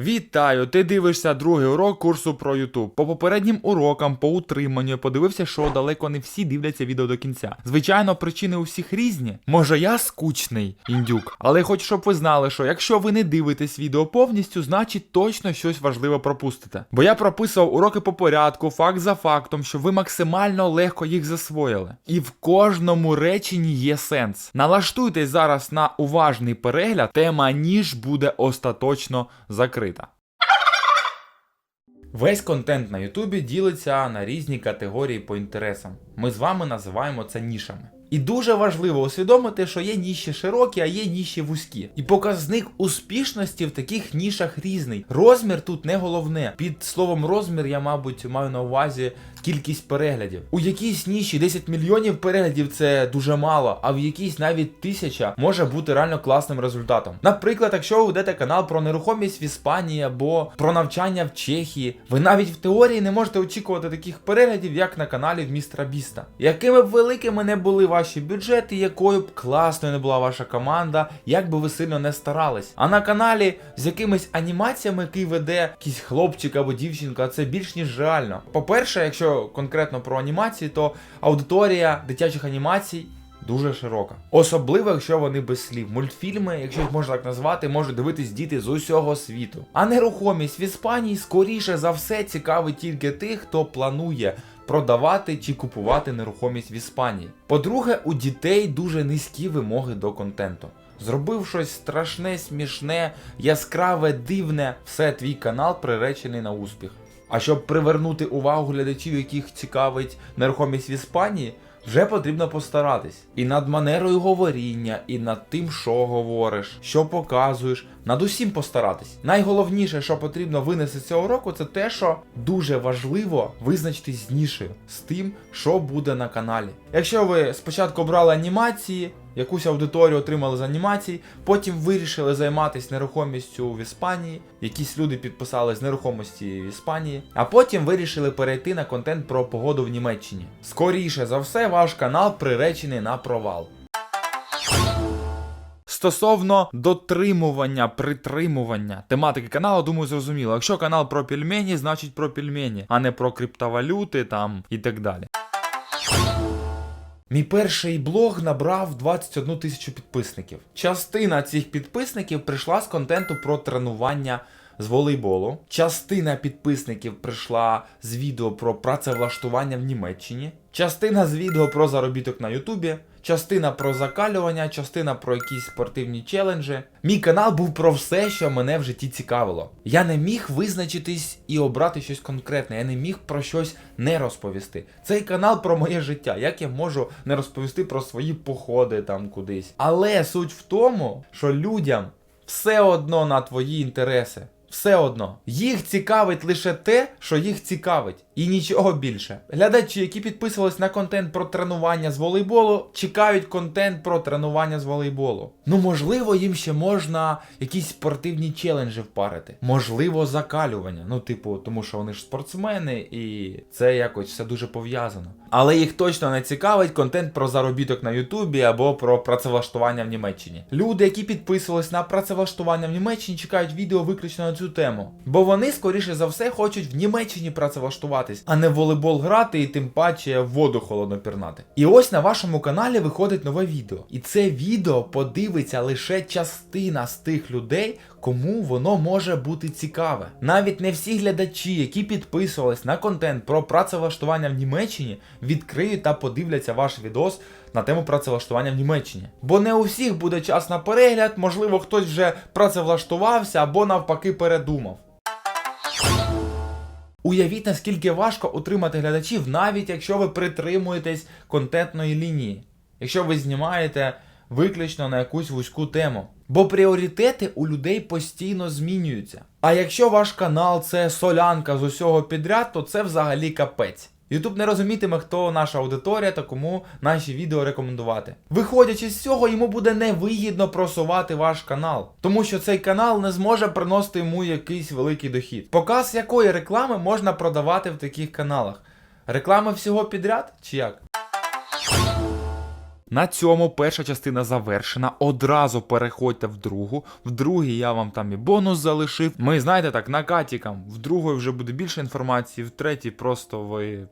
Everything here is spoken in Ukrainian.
Вітаю! Ти дивишся другий урок курсу про YouTube. По попереднім урокам по утриманню подивився, що далеко не всі дивляться відео до кінця. Звичайно, причини у всіх різні. Може, я скучний індюк, але хочу, щоб ви знали, що якщо ви не дивитесь відео повністю, значить точно щось важливе пропустите. Бо я прописував уроки по порядку, факт за фактом, щоб ви максимально легко їх засвоїли. І в кожному реченні є сенс. Налаштуйтесь зараз на уважний перегляд, тема ніж буде остаточно закрита. Весь контент на Ютубі ділиться на різні категорії по інтересам. Ми з вами називаємо це нішами. І дуже важливо усвідомити, що є ніші широкі, а є ніші вузькі. І показник успішності в таких нішах різний. Розмір тут не головне. Під словом розмір я, мабуть, маю на увазі кількість переглядів. У якійсь ніші 10 мільйонів переглядів це дуже мало, а в якійсь навіть тисяча може бути реально класним результатом. Наприклад, якщо ви ведете канал про нерухомість в Іспанії або про навчання в Чехії, ви навіть в теорії не можете очікувати таких переглядів, як на каналі в містера Біста. Якими б великими не були ваші бюджети, якою б класною не була ваша команда, як би ви сильно не старались. А на каналі з якимись анімаціями, який веде якийсь хлопчик або дівчинка, це більш ніж реально. По-перше, якщо конкретно про анімації, то аудиторія дитячих анімацій. Дуже широка. Особливо, якщо вони без слів. Мультфільми, якщо їх можна так назвати, можуть дивитись діти з усього світу. А нерухомість в Іспанії скоріше за все цікавить тільки тих, хто планує продавати чи купувати нерухомість в Іспанії. По-друге, у дітей дуже низькі вимоги до контенту. Зробив щось страшне, смішне, яскраве, дивне, все твій канал приречений на успіх. А щоб привернути увагу глядачів, яких цікавить нерухомість в Іспанії, вже потрібно постаратись. І над манерою говоріння, і над тим, що говориш, що показуєш, над усім постаратись. Найголовніше, що потрібно винести з цього року, це те, що дуже важливо визначитись з нішею, з тим, що буде на каналі. Якщо ви спочатку обрали анімації, якусь аудиторію отримали з анімацій, потім вирішили займатися нерухомістю в Іспанії, якісь люди підписали з нерухомості в Іспанії, а потім вирішили перейти на контент про погоду в Німеччині. Скоріше за все, ваш канал приречений на провал. Стосовно дотримування, притримування тематики каналу, думаю, зрозуміло. Якщо канал про пельмені, значить про пельмені, а не про криптовалюти там і так далі. Мій перший блог набрав 21 тисячу підписників. Частина цих підписників прийшла з контенту про тренування з волейболу. Частина підписників прийшла з відео про працевлаштування в Німеччині. Частина з відео про заробіток на Ютубі. Частина про закалювання, частина про якісь спортивні челенджі. Мій канал був про все, що мене в житті цікавило. Я не міг визначитись і обрати щось конкретне. Я не міг про щось не розповісти. Цей канал про моє життя. Як я можу не розповісти про свої походи там кудись? Але суть в тому, що людям все одно на твої інтереси. Все одно. Їх цікавить лише те, що їх цікавить, і нічого більше. Глядачі, які підписувались на контент про тренування з волейболу, чекають контент про тренування з волейболу. Ну, можливо, їм ще можна якісь спортивні челенджі впарити. Можливо, закалювання. Ну, типу, тому що вони ж спортсмени, і це якось все дуже пов'язано. Але їх точно не цікавить контент про заробіток на Ютубі або про працевлаштування в Німеччині. Люди, які підписувались на працевлаштування в Німеччині, чекають відео виключно на цю тему. Бо вони, скоріше за все, хочуть в Німеччині працевлаштуватись, а не в волейбол грати і тим паче в воду холодно пірнати. І ось на вашому каналі виходить нове відео. І це відео подивиться лише частина з тих людей, кому воно може бути цікаве. Навіть не всі глядачі, які підписувались на контент про працевлаштування в Німеччині, відкриють та подивляться ваш відос на тему працевлаштування в Німеччині. Бо не у всіх буде час на перегляд, можливо, хтось вже працевлаштувався або навпаки передумав. Уявіть, наскільки важко утримати глядачів, навіть якщо ви притримуєтесь контентної лінії, якщо ви знімаєте виключно на якусь вузьку тему. Бо пріоритети у людей постійно змінюються. А якщо ваш канал це солянка з усього підряд, то це взагалі капець. Ютуб не розумітиме, хто наша аудиторія та кому наші відео рекомендувати. Виходячи з цього, йому буде невигідно просувати ваш канал, тому що цей канал не зможе приносити йому якийсь великий дохід. Показ якої реклами можна продавати в таких каналах? Реклами всього підряд чи як? На цьому перша частина завершена. Одразу переходьте в другу. В другій я вам там і бонус залишив. Ми знаєте так, накатікам. В другої вже буде більше інформації, в третій просто ви